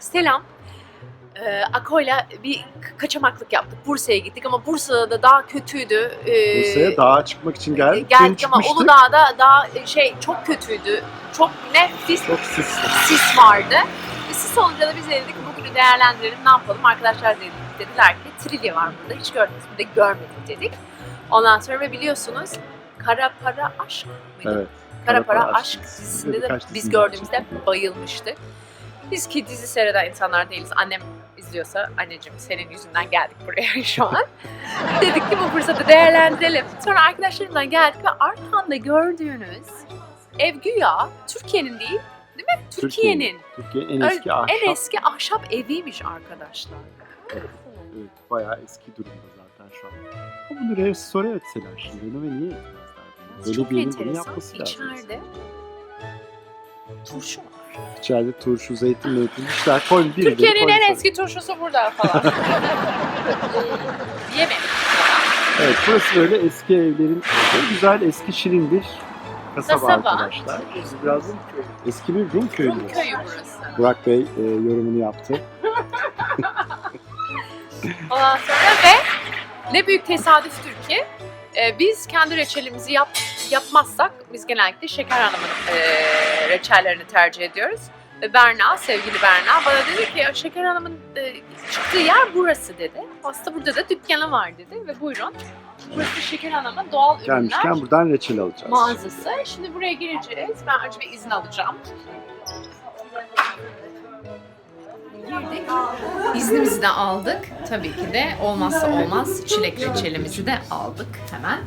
selam. Ee, Ako'yla bir kaçamaklık yaptık. Bursa'ya gittik ama Bursa'da da daha kötüydü. Ee, Bursa'ya dağa çıkmak için geldik. Dün geldik ama çıkmıştık. Uludağ'da daha şey çok kötüydü. Çok nefis Çok sisli. sis vardı. E, sis olunca da biz dedik bugünü değerlendirelim ne yapalım. Arkadaşlar dedi, dediler ki Trilye var burada hiç gördünüz mü de görmedik dedik. Ondan sonra ve biliyorsunuz Kara Para Aşk mıydı? Evet. Kara Para Para Aşk Aşk dizisinde de biz gördüğümüzde bayılmıştık. Biz ki dizi seyreden insanlar değiliz. Annem izliyorsa anneciğim senin yüzünden geldik buraya şu an. Dedik ki bu fırsatı değerlendirelim. Sonra arkadaşlarımdan geldik ve arkanda gördüğünüz ev güya Türkiye'nin değil değil mi? Türkiye'nin Türkiye'nin en eski ahşap. en eski ahşap eviymiş arkadaşlar. Evet, bayağı eski durumda zaten şu an. Ama bunu restore etseler şimdi renove niye etmezler? Çok Belediyenin bunu enteresan. yapması lazım. İçeride turşu var. İçeride turşu, zeytin, zeytin işler koy. bir Türkiye'nin en eski turşusu burada falan. Yemedim. Evet burası böyle eski evlerin güzel eski şirin bir kasaba, Kasaba. arkadaşlar. Biz biraz eski bir Rum köyü. Rum burası. köyü burası. Burak Bey e, yorumunu yaptı. Ondan sonra ve ne büyük tesadüftür ki e, biz kendi reçelimizi yap, yapmazsak biz genellikle Şeker Hanım'ın e, reçellerini tercih ediyoruz. Ve Berna, sevgili Berna bana dedi ki "Ya Şeker Hanım'ın e, çıktığı yer burası dedi. Aslında burada da dükkanı var dedi ve buyurun. Burası Şeker Hanım'ın doğal ürünler Gelmişken buradan reçel alacağız. mağazası. Şimdi buraya gireceğiz. Ben önce bir izin alacağım. Girdik. İznimizi de aldık. Tabii ki de olmazsa olmaz çilek reçelimizi de aldık hemen.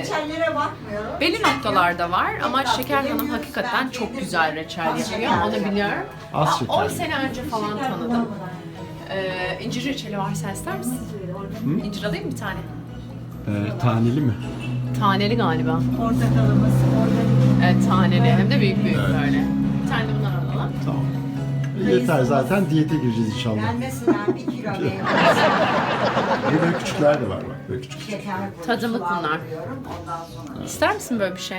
Reçellere bakmıyorum. belli noktalarda var ama Şeker Hanım hakikaten çok güzel reçel yapıyor. Onu biliyorum. Az 10 şeker. sene önce falan tanıdım. Ee, incir reçeli varsa ister misin? Hı? İncir alayım bir tane? Ee, taneli mi? Taneli galiba. Portakalımız, organik. Evet taneli hem de büyük büyük böyle. Bir tane de bundan alalım. Tamam. Yeter zaten diyete gireceğiz inşallah. Ben mesela bir kilo meyve Bir böyle küçükler de var bak. Böyle küçük. Tadımlık bunlar. sulandırıyorum. Ondan sonra İster misin böyle bir şey?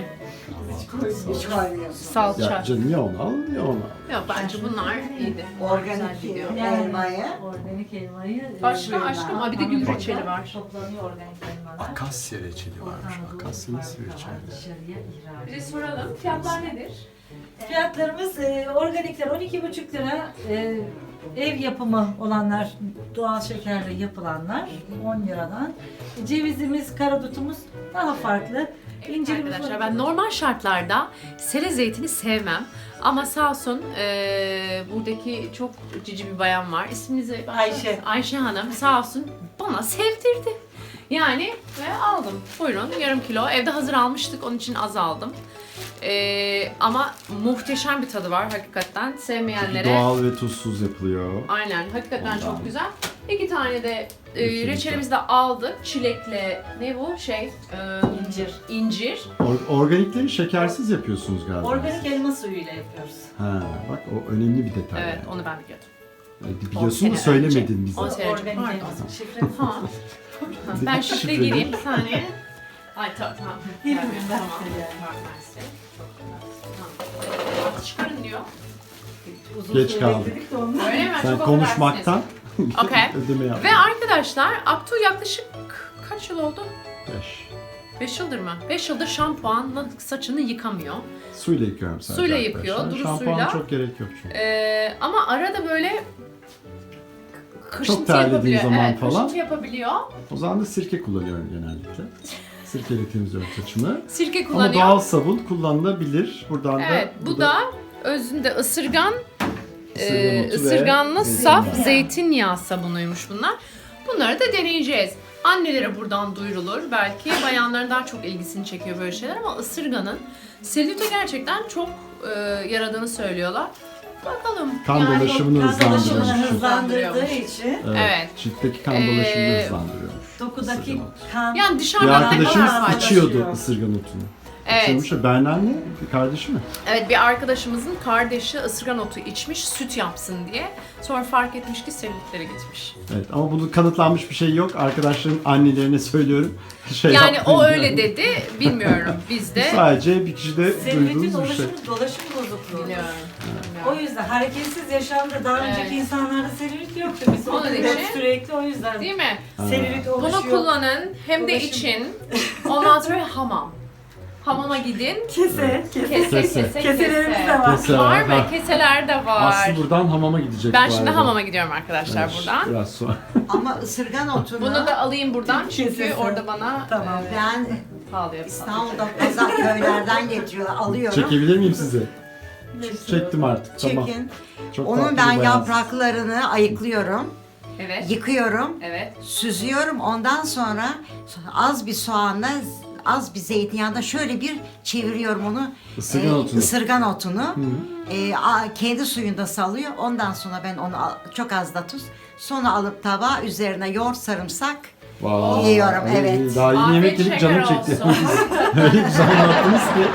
hiç koymuyorsun. Salça. Ya canım ya onu al ya onu al. Yok bence bunlar iyiydi. Organik gidiyor. elmayı. Organik elmayı Başka e, aşkım ha bir de gül reçeli var. toplanıyor organik elmalar. Akasya reçeli varmış. Akasya nasıl reçeli? Dışarıya ihraç. Bir de soralım fiyatlar nedir? Fiyatlarımız e, organikler 12,5 lira. e, ev yapımı olanlar, doğal şekerle yapılanlar 10 liradan. Cevizimiz, karadutumuz daha farklı. İncirimiz Arkadaşlar ben normal şartlarda sele zeytini sevmem. Ama sağ olsun eee, buradaki çok cici bir bayan var. İsminizi Ayşe. Ayşe Hanım sağ olsun bana sevdirdi. Yani ve aldım. Buyurun yarım kilo. Evde hazır almıştık onun için az aldım. Eee, ama muhteşem bir tadı var hakikaten. Sevmeyenlere Doğal ve tuzsuz yapılıyor. Aynen hakikaten Ondan. çok güzel. İki tane de e, Reçelimiz reçelimizi de aldık. Çilekle ne bu şey? E, İncir. İncir. Or- organikleri şekersiz yapıyorsunuz galiba. Organik elma suyuyla yapıyoruz. Ha, bak o önemli bir detay. Evet yani. onu ben biliyordum. On Biliyorsun da söylemedin önce. bize. On sene önce. Organik Pardon. elma şifre. Ha. ben şifre gireyim bir saniye. Ay tamam tamam. Ben Tamam. söyleyeyim. Tamam. Çıkarın diyor. Uzun Geç süre kaldık. bekledik de ondan. Öyle mi? Sen Çok konuşmaktan Okey. ödeme yap. Ve arkadaşlar Aktu yaklaşık kaç yıl oldu? Beş. 5 yıldır mı? 5 yıldır şampuanla saçını yıkamıyor. Suyla yıkıyorum sadece Suyla arkadaşlar. yıkıyor, duru Şampuan suyla. çok gerek yok çünkü. Ee, ama arada böyle kırışıntı terlediği yapabiliyor. zaman evet, falan. Kırışıntı yapabiliyor. O zaman da sirke kullanıyorum genellikle. Sirkeyle temizliyorum saçımı. Sirke Ama kullanıyor. doğal sabun kullanılabilir. Buradan da evet, bu da özünde ısırgan, ısırgan otu ve ısırganlı zeytinyağı. saf zeytinyağı sabunuymuş bunlar. Bunları da deneyeceğiz. Annelere buradan duyurulur. Belki bayanların daha çok ilgisini çekiyor böyle şeyler ama ısırganın selülte gerçekten çok e, yaradığını söylüyorlar. Bakalım. Kan Yani dolaşımını Kan dolaşımını hızlandırıyormuş. hızlandırdığı için Evet. Ciltteki kan dolaşımını Ee, hızlandırıyormuş. Dokudaki Isırgan otu. kan Yani Bir dışarıdan ne kadar arkadaşımız faydalı? içiyordu ısırgan otunu. Evet. Açılmış. Berna ne? Kardeşi mi? Evet bir arkadaşımızın kardeşi ısırgan otu içmiş süt yapsın diye. Sonra fark etmiş ki selülitlere gitmiş. Evet ama bunu kanıtlanmış bir şey yok. Arkadaşların annelerine söylüyorum. Şey Yani yapmayın o yani. öyle dedi. Bilmiyorum biz de. Sadece bir kişide Selülitin duyduğumuz bir şey. oluşum, dolaşım bozukluğu. Bilmiyorum. O yüzden hareketsiz yaşamda daha önceki Evet. insanlarda selülit yoktu. Biz Onun oturuyoruz için- sürekli o yüzden Değil mi? selülit oluşuyor. Bunu kullanın hem de Dolaşım. için. Ondan sonra hamam. Hamama gidin. Kese, kese. Kese kese Kese. Keselerimiz de var. Kese Var mı? ha. Keseler de var. Aslı buradan hamama gidecek Ben bu şimdi arada. hamama gidiyorum arkadaşlar Evet, buradan. Biraz sonra. Ama ısırgan otunu Bunu da alayım buradan çünkü Kesesi. orada bana Tamam. e, ben pahalı yapar. İstanbul'da pazar köylerden getiriyorlar. Alıyorum. Çekebilir miyim sizi? Çektim artık. Tamam. Çekin. Çok Onun tatlı ben bayansınız. yapraklarını ayıklıyorum. Evet. Yıkıyorum. Evet. Süzüyorum. Ondan sonra az bir soğanla az bir zeytinyağında şöyle bir çeviriyorum onu. Isırgan Ee, otunu. ısırgan otunu. Ee, a- kendi suyunda salıyor. Ondan sonra ben onu al- çok az da tuz. Sonra alıp tabağa üzerine yoğurt sarımsak Vay. Yiyorum, evet. Daha yeni yemek yedik canım çekti. Öyle güzel anlattınız ki.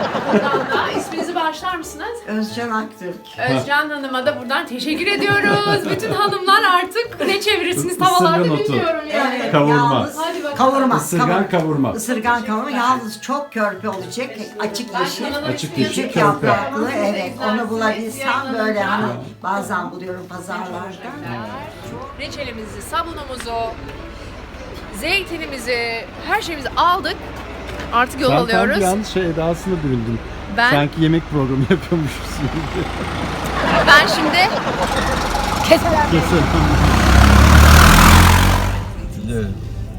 Bağışlar mısınız? Özcan Aktürk. Özcan Hanım'a da buradan teşekkür ediyoruz. Bütün hanımlar artık ne çevirirsiniz tavalarda Isırgan otu. bilmiyorum yani. Evet, Kavurma. yalnız- Hadi bakalım. Kavurma. Isırgan kavurma. Isırgan kavurma yalnız çok körpe olacak. Açık Ben yeşil. kanalın Açık ismini yeşil. Küçük yapraklı Siz evet onu bulabilsem böyle hani bazen buluyorum pazarlarda. Reçelimizi, sabunumuzu, zeytinimizi, her şeyimizi aldık. Artık yol Ben tam alıyoruz. bir an şey edasına büründüm. Ben Sanki yemek programı yapıyormuşsun gibi. ben şimdi keseler Kesin.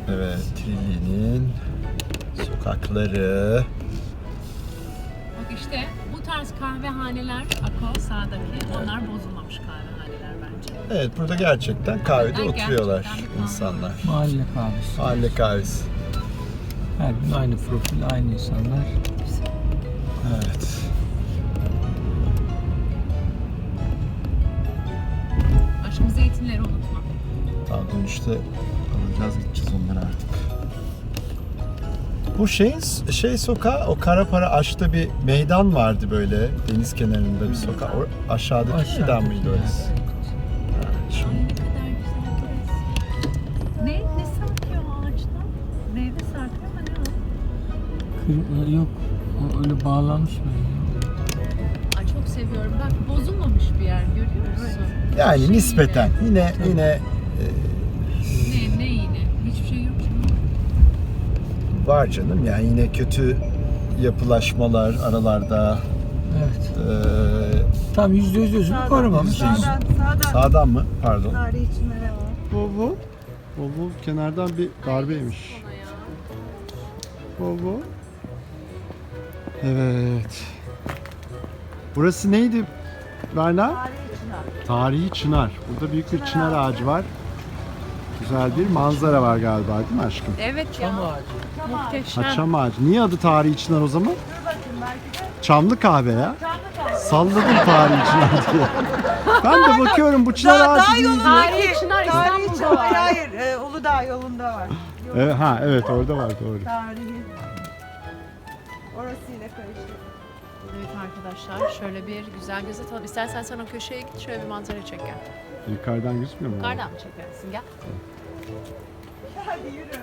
Evet, Trilli'nin sokakları. Bak işte bu tarz kahvehaneler, Ako sağdaki, onlar bozulmamış kahvehaneler bence. Evet, burada gerçekten kahvede Ben oturuyorlar gerçekten bir insanlar. Mahalle kahvesi. Mahalle kahvesi. Her gün aynı profil, aynı insanlar. Evet. Aşkım zeytinleri unutma. Tamam dönüşte alacağız gideceğiz onları artık. Bu şeyin şey sokağı o Karapara Aş'ta bir meydan vardı böyle deniz kenarında bir sokak. O aşağıdaki Aşağıdaki meydan mıydı yer. orası? Ha, şimdi Ay ne kadar güzel Ne? Ne sarkıyor ağaçtan? Meyve sarkıyor mu ne o? Kır- yok, o öyle bağlanmış böyle. Ay çok seviyorum. Bak bozulmamış bir yer görüyor musun? yani Şey nispeten yine yine e, Ne, ne yine? Hiçbir şey yok çünkü. var canım yani yine kötü yapılaşmalar aralarda Evet. e, Tam yüzde yüz özünü korumamış. Sağdan, sağdan mı? Pardon. Bu bu. Bu bu kenardan bir darbeymiş. Ona ya. Bu bu. Evet. Burası neydi Berna? Tarihi çınar. Burada büyük bir çınar ağacı var. Güzel bir manzara var galiba değil mi aşkım? Evet ya. Çam ağacı. Muhteşem. Ha, çam ağacı. Niye adı tarihi çınar o zaman? Çamlı kahve ya. Salladım tarihi çınar diye. Ben de bakıyorum bu çınar ağacı değil diye. Tarihi Çınar İstanbul'da var. Hayır, e, Uludağ yolunda var. Evet, ha evet orada var doğru. Tarihi. Orasıyla karıştı. Evet arkadaşlar şöyle bir güzel göz atalım. İstersen sen o köşeye git şöyle bir manzara çek gel. Yukarıdan gözükmüyor mu? Yukarıdan mı çekersin gel. Hadi yürü.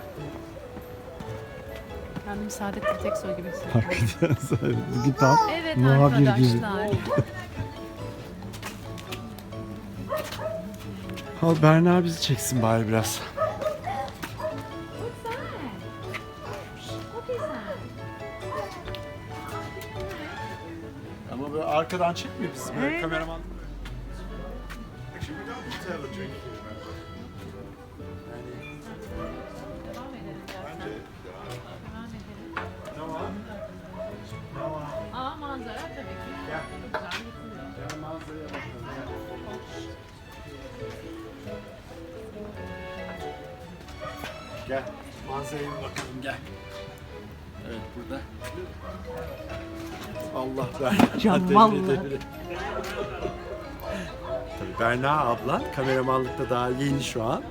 Kendimi Saadettin Teksoy gibi hissediyorum. Hakikaten tam Evet muhabir gibi. arkadaşlar. Al Berna bizi çeksin bari biraz. Arkadan çekmiyor bizi böyle kameraman. Devam edelim dersen. Devam edelim. Aa manzara tabii ki. Güzel yıkılıyor. Gel manzaraya bir bakalım gel. Evet burada. Allah Berna. Devre. Tabii Berna ablan kameramanlıkta daha yeni şu an.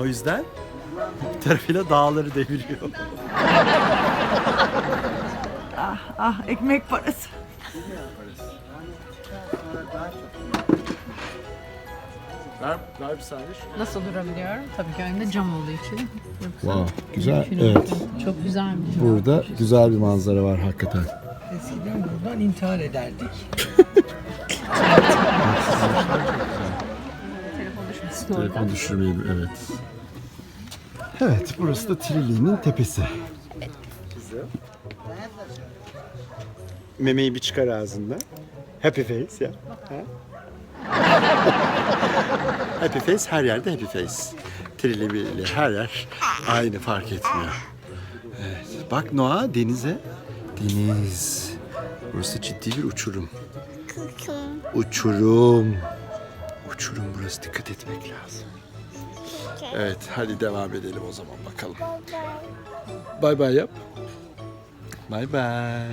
O yüzden bir tarafıyla dağları deviriyor. Ah ah ekmek parası. Ver, ver bir saniye. Nasıl durabiliyorum? Tabii ki önümde cam olduğu için. Wow, güzel. Evet. Çok güzelmiş. Burada güzel bir manzara var hakikaten. Eskiden buradan intihar ederdik. Telefon düşürmeyelim, evet. Evet, burası da Trilli'nin tepesi. Memeyi bir çıkar ağzından. Happy face ya. Ha? happy face her yerde happy face. Trilli birli her yer aynı fark etmiyor. Evet. Bak Noah denize. Deniz. Burası ciddi bir uçurum. Uçurum. Uçurum burası dikkat etmek lazım. Evet hadi devam edelim o zaman bakalım. Bay bay yap. Bay bay.